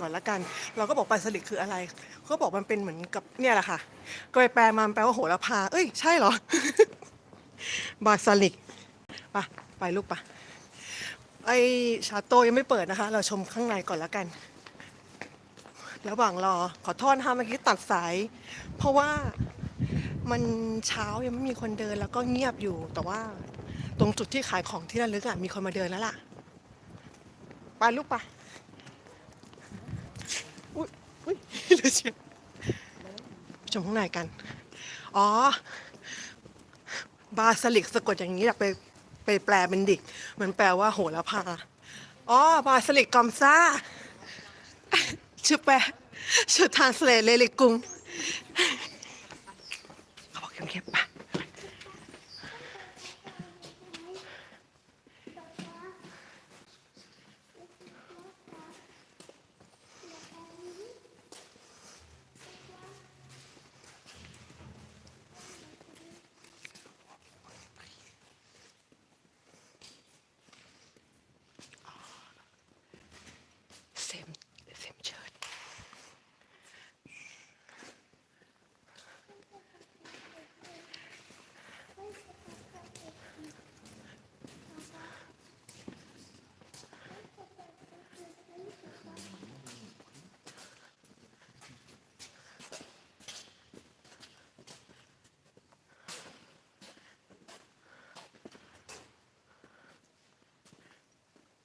ก่อนละกัน เราก็บอกปลาสลิดคืออะไรเขาบอกมันเป็นเหมือนกับเนี่ยแหละค่ะ ก็ไปแปลมามันแปลว่าโหระพา เอ้ยใช่เหรอ บาสลิกไปะไปลูกปะไอชาโตยังไม่เปิดนะคะ เราชมข้างในก่อนละกันระหว่างรอขอโทษนะคะเมื่อกี้ตัดสาย เพราะว่ามันเช้ายังไม่มีคนเดินแล้วก็เงียบอยู่ แต่ว่าตรงจุดที่ขายของที่ระลึกอะมีคนมาเดินแล้วล่ะ ไปลูกไป อุ้ยลือเชียชมข้างในกัน อ๋อ บาสลิกสะกดอย่างนี้อยากไปไปแปลเป็นดิก มันแปลว่าโหระพา อ๋อ บาสลิกกอมซ่าชื่อแปลชื่อทานสเลเลลิกุงเขาบอกเข้มๆปะเซมเซมเชิด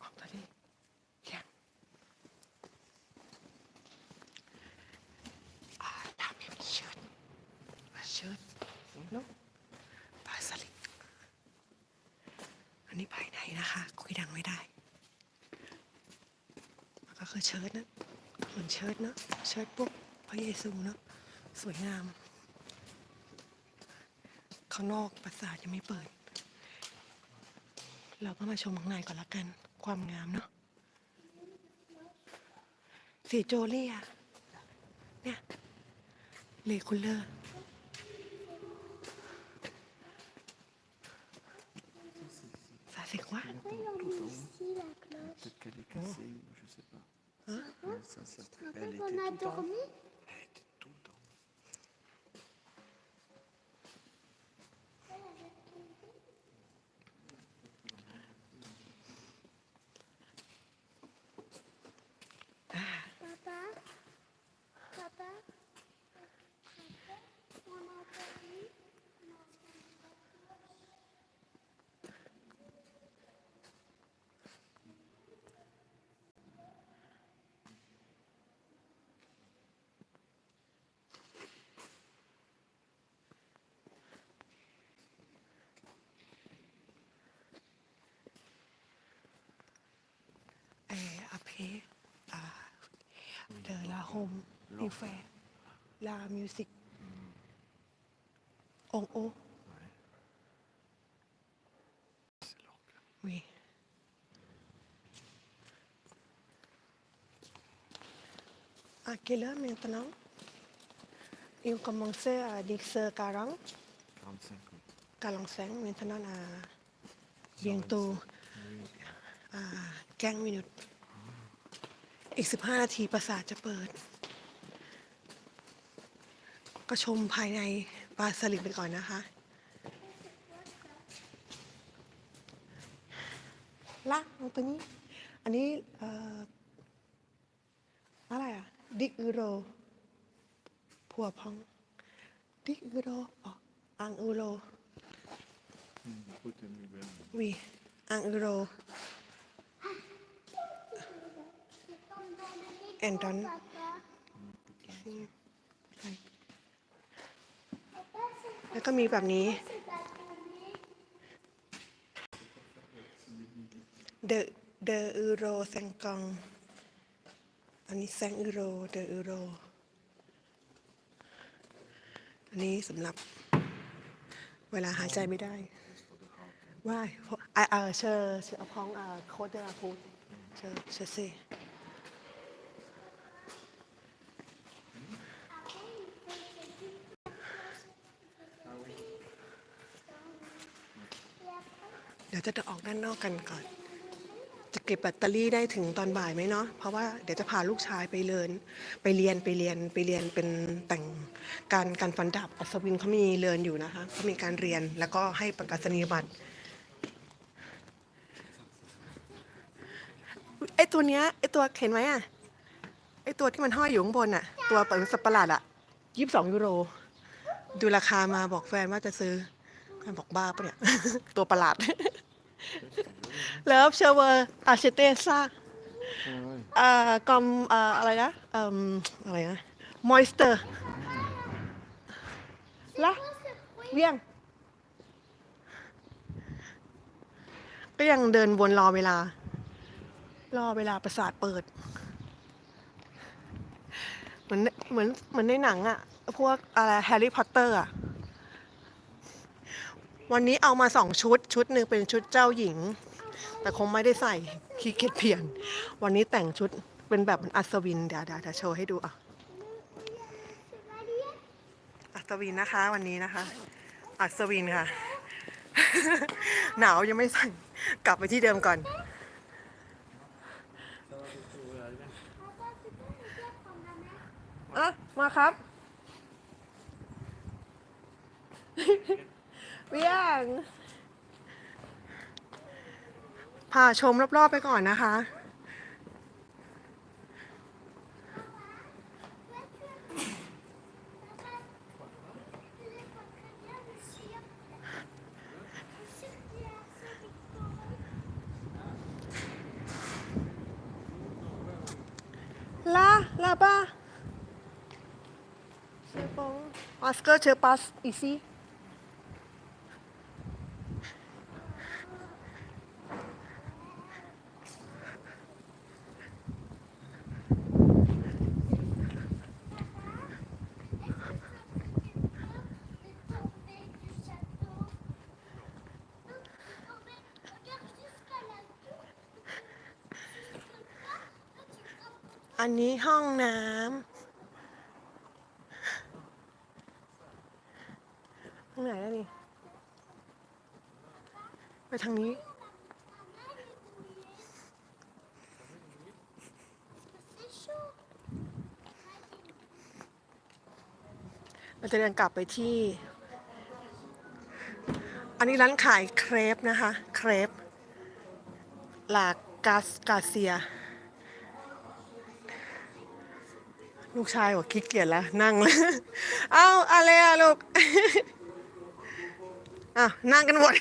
ออกตอนนี้แข็งอ่าทำให้มันเชิดมาเชิดนุ๊กปลาสลิดอัน นะคะ คุยดังไม่ได้แล้วก็คือเชิดนะเหมือนเชิดเนอะเชิดพวกพระเยซูเนอะสวยงาม ข้างนอกปราสาทยังไม่เปิด เราก็มาชมข้างในก่อนละกัน ความงามเนาะสีโจเลียเนี่ยเลคุลเลอร์ ça c'est quoi Ici, la cloche. Peut-être qu'elle est cassée ou je sais pas. Hein ça, ça, elle était On a dormi? home in France, la musique oh haut. Oui. À quelle heure maintenant Ils ont commencé à 10h40. 45. 45, maintenant à bientôt à 15 minutes. อีก15นาทีปราสาทจะเปิด ก็ชมภายในปราสลิดไปก่อนนะคะ ละเอาตัวนี้ อันนี้เอ่ออะไรอะ ดิกอูโรผัวพอง ดิกอูโรอ๋ออังอูโร Hmm, Peut-être une nouvelle. วีอังอูโร แอนดอนแล้วก็มีแบบนี้ เดอเดออูโรแซงกองอันนี้แซงอูโรเดออูโรอันนี้สำหรับเวลาหายใจไม่ได้ว่าเพราะอ่าเออเชอเชอพ้องอ่าโคดเดอร์พูดเชอเชอเซ เดี๋ยวจะออกด้านนอกกันก่อน จะเก็บแบตเตอรี่ได้ถึงตอนบ่ายไหมเนาะ เพราะว่าเดี๋ยวจะพาลูกชายไปเรียน ไปเรียนไปเรียนไปเรียนเป็นแต่งการการฟันดาบอัศวินเขามีเรียนอยู่นะคะเขามีการเรียนแล้วก็ให้ประกาศนียบัตรไอตัวเนี้ยไอตัวเห็นไหมอะไอตัวที่มันห้อยอยู่ข้างบนอะตัวเปิดสัตว์ประหลาดอะยี่สิบสองยูโร ดูราคามาบอกแฟนว่าจะซื้อแฟนบอกบ้าปะเนี่ย ตัวประหลาด เลิฟเชเวอร์อาเชเตซ่า Ah ouais. เอ่อกอมเอ่ออะไรนะเอ่มอะไรนะมอยสเตอร์ละ Quoi ce bruit เวียง ก็ยังเดินวนรอเวลา รอเวลาประสาทเปิด เหมือนเหมือนเหมือนในหนังอะพวกอะไรแฮร์รี่พอตเตอร์อะ วันนี้เอามาสองชุด ชุดหนึ่งเป็นชุดเจ้าหญิง แต่คงไม่ได้ใส่ขี้เกียจเปลี่ยน วันนี้แต่งชุดเป็นแบบอัศวินเดี๋ยวเดี๋ยวเดี๋ยวโชว์ให้ดูอะอัศวินนะคะ วันนี้นะคะ อัศวินค่ะ หนาวยังไม่ใส่กลับไปที่เดิมก่อน Papa, tu peux me dire prendre la mer อะมาครับ เวียงพาชมรอบๆไปก่อนนะคะ Il est pas très bien le cirque. Le cirque il est assez victorieux. Là, là-bas. C'est bon. Est-ce que tu passes ici? อันนี้ห้องน้ำห้องไหนอะนี่ ไปทางนี้ เราจะเดินกลับไปที่ อันนี้ร้านขายเครปนะคะ เครปลากาสกาเซีย ลูกชายบอกขี้เกียจแล้ว นั่งเลยเอาอะไรอะลูกอะนั่งกันหมด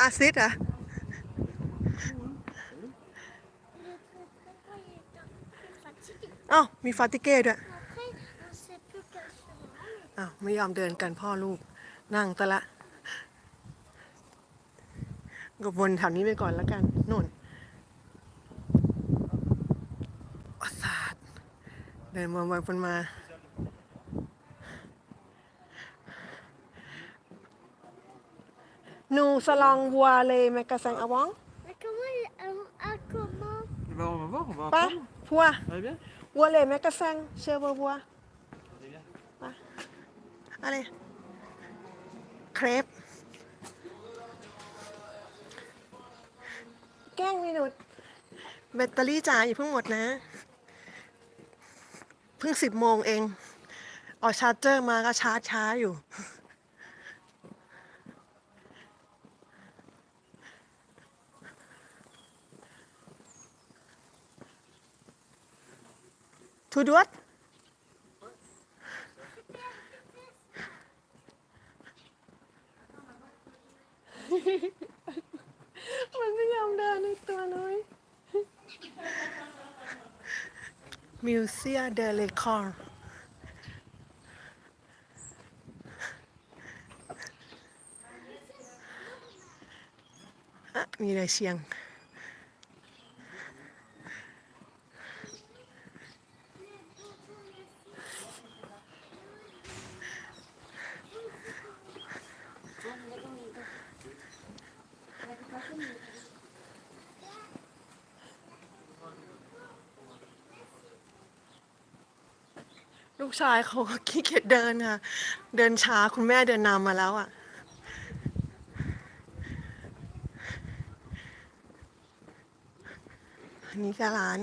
อาซิดอะเอ้ามีฟาติเก้ด้วยอ้าวไม่ยอมเดินกันพ่อลูกนั่งตะละก็วนแถวนี้ไปก่อนแล้วกันนู่นอศาสตร์ เดินวนๆวนมา หนูสลองวัวเลยแมกกาซังอวอง Mais comment il... euh, ah, comment Eh ben, on va voir, on va ปะ apprendre. พัว Allez bien. วัวเลยแมกกาซังเชื่อวัววัวปะอะไรเครปแกล้งมีหนุดแบตเตอรี่จ่ายอยู่าเพิ่งหมดนะเพิ่งสิบโมงเองเอาชาร์จเจอร์มาก็ชาร์จช้าอยู่ ทูดวดมันไม่ยอมเดินในตัวน้อย มิวเซียเดเลคอร์มีอะไรเชียง ชายเขาก็ขี้เกียจเดินค่ะ เดินช้าคุณแม่เดินนำมาแล้วอะ อันนี้ก็ร้าน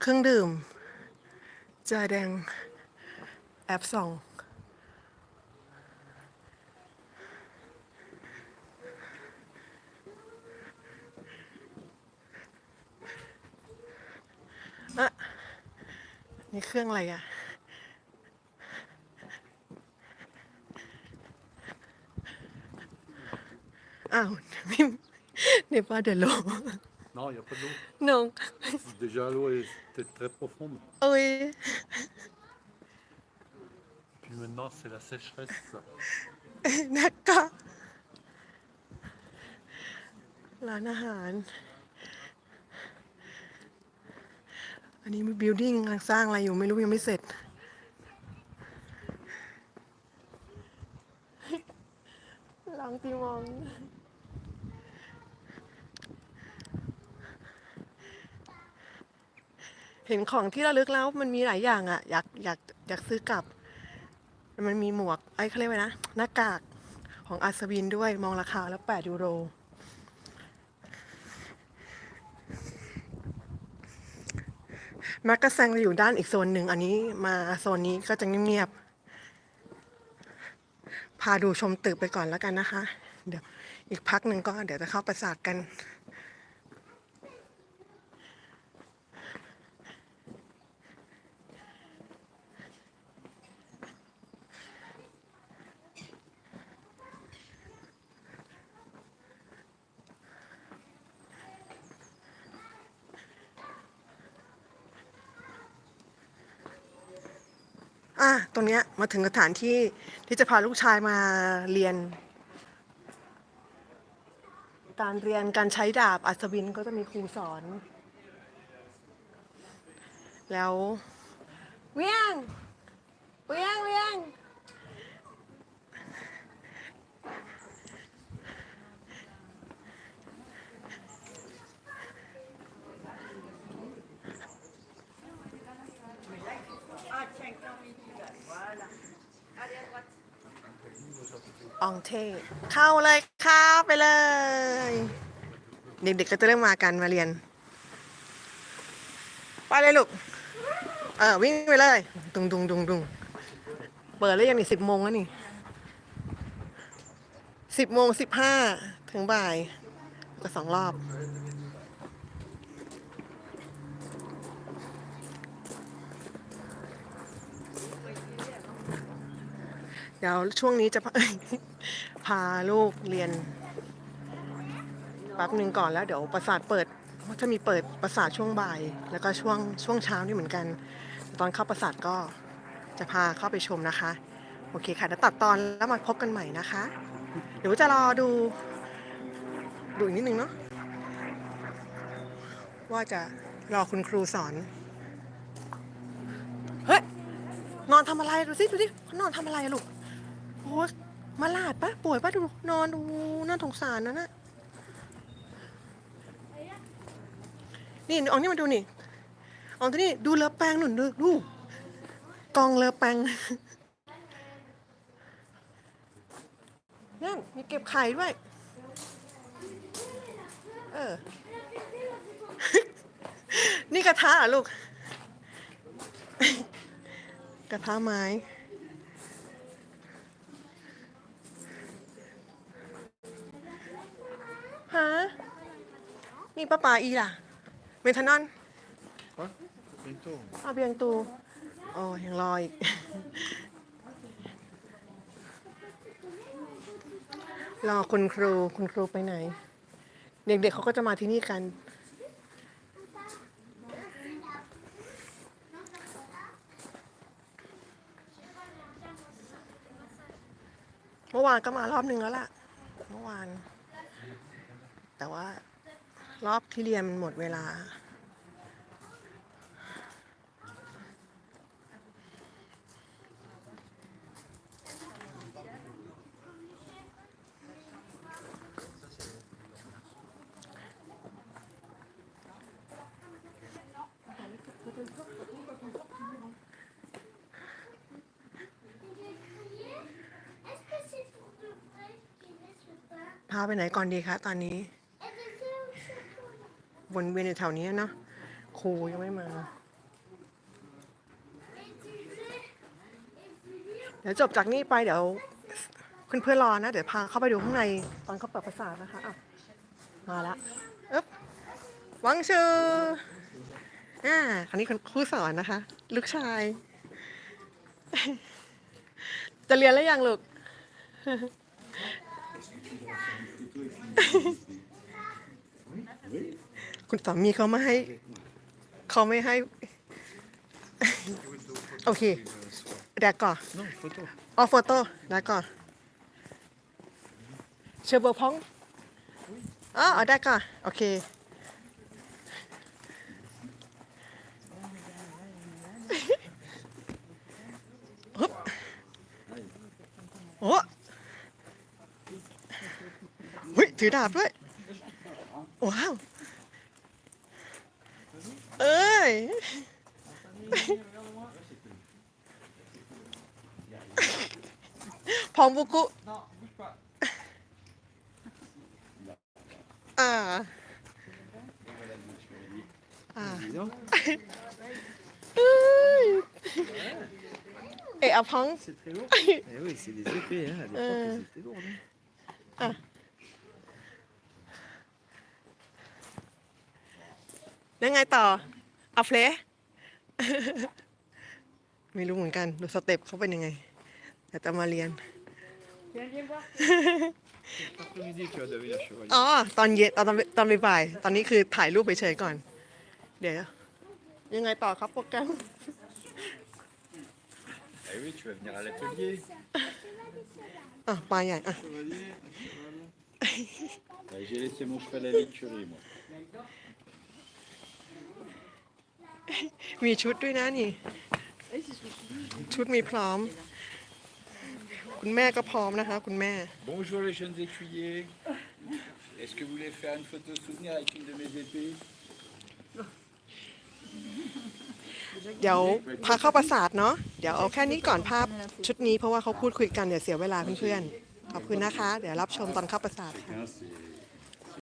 เครื่องดื่มเจาแดงแอปส่องอะนี่เครื่องอะไรอะ อ้าวนี่นี่ป้าเดลโล Non, il n'y a pas d'eau. น้อง Déjà, l'eau était très profonde. เอ้ย Puis maintenant, c'est la sécheresse. นักกะร้านอาหาร อันนี้มีบิลดิ้งกำลังสร้างอะไรอยู่ไม่รู้ยังไม่เสร็จ หลังตีมองเห็นของที่ระลึกแล้วมันมีหลายอย่างอะ อยากอยากอยากซื้อกลับ มันมีหมวกไอ้เขาเรียกว่านะหน้ากากของอาสวินด้วยมองราคาแล้ว 8 ยูโรแมกกาแซงจะอยู่ด้านอีกโซนหนึ่ง อันนี้มาโซนนี้ก็จะเงียบๆ พาดูชมตึกไปก่อนแล้วกันนะคะ เดี๋ยวอีกพักหนึ่งก็เดี๋ยวจะเข้าปราสาทกัน อะตรงเนี้ยมาถึงสถานที่ที่จะพาลูกชายมาเรียน การเรียนการใช้ดาบอัศวินก็จะมีครูสอน แล้วเวียงเวียงเวียง อองเทเข้าเลยค่ะไปเลย เด็กๆก็จะเริ่มมากันมาเรียน ไปเลยลูก เออวิ่งไปเลยดุงดุงดุงดุงเปิดแล้วยังนี่สิบโมงแล้วนี่สิบโมงสิบห้าถึงบ่ายก็สองรอบ ดี๋ยวช่วงนี้จะพาลูกเรียนแป๊บหนึ่งก่อนแล้วเดี๋ยวประสาทเปิดจะมีเปิดประสาทช่วงบ่าย แล้วก็ช่วงช่วงเช้านี่เหมือนกัน ตอนเข้าประสาทก็จะพาเข้าไปชมนะคะ โอเคค่ะเดี๋ยวตัดตอนแล้วมาพบกันใหม่นะคะเดี๋ยวจะรอดูดูอีกนิดนึงเนาะว่าจะรอคุณครูสอน เฮ้ย นอนทำอะไร ดูสิดูสิเขานอนทำอะไรลูก โอ้ยมาลาดปะป่วยปะดูนอนดูน่าสงสารนะน่ะนี่เอานี่มาดูนี่เอาตัวนี้ดูเรือแปงหนุนดูดูกองเรือแปงนั่นมีเก็บไข่ด้วย เออ นี่กระทะเหรอลูก กระทะไม้ ฮะ มีป้าป่าอีล่ะ เมทานอน Quoi Bientôt. อาเบียงตู โอ้ยังรออีก รอคุณครู คุณครูไปไหน เด็กๆเขาก็จะมาที่นี่กัน เมื่อวานก็มารอบหนึ่งแล้วล่ะ เมื่อวาน แต่ว่า รอบที่เรียนมันหมดเวลา พาไปไหนก่อนดีคะตอนนี้ วนเวียนอยู่แถวนี้เนาะครูยังไม่มา เดี๋ยวจบจากนี่ไปเดี๋ยวเพื่อนๆรอนะ เดี๋ยวพาเข้าไปดูข้างในตอนเขาเปิดประสาทนะคะอะมาละอ๊บวังชื่ออ่าคันนี้คุณครูสอนนะคะ ลูกชาย จะเรียนแล้วยังลูก คุณสามีเขาไม่ให้เขาไม่ให้ โอเคแดกก่อนออโฟโต้แดกก่อนเชอร์บพองอ๋อเอาได้ก่อนโอเคฮึบโอ้เฮ้ยถือดาบด้วยว้าว เอ้ย พองบุกุ Non, bouge pas. อ่า อ่า Dis donc, เอ้ยเอะอะพอง c'est très lourd. Eh oui, c'est des épées, hein. À l'époque, Euh. c'était lourd. Hein. แล้วไงต่อเอาเพลไม่รู้เหมือนกัน ดูสเต็ปเขาเป็นยังไง แต่จะมาเรียน Après-midi, tu vas devenir chevalier. อ๋อ ตอนเย็นตอนตอนตอนบ่ายๆตอนนี้คือถ่ายรูปไปเฉยๆก่อน เดี๋ยว ยังไงต่อครับโปรแกรม Eh oui, tu vas venir à l'atelier. อะปลาใหญ่ อะ Chevalier, chevalier. J'ai laissé mon cheval à l'écurie, moi. มีชุดด้วยนะนี่ ชุดมีพร้อม คุณแม่ก็พร้อมนะคะ คุณแม่ Bonjour les jeunes écuyers. Est-ce que vous voulez faire une photo souvenir avec une de mes épées เดี๋ยวพาเข้าปราสาทเนาะเดี๋ยวเอาแค่นี้ก่อนภาพชุดนี้เพราะว่าเขาพูดคุยกันเดี๋ยวเสียเวลาเพื่อนๆขอบคุณนะคะ เดี๋ยวรับชมตอนเข้าปราสาทค่ะ Hein, c'est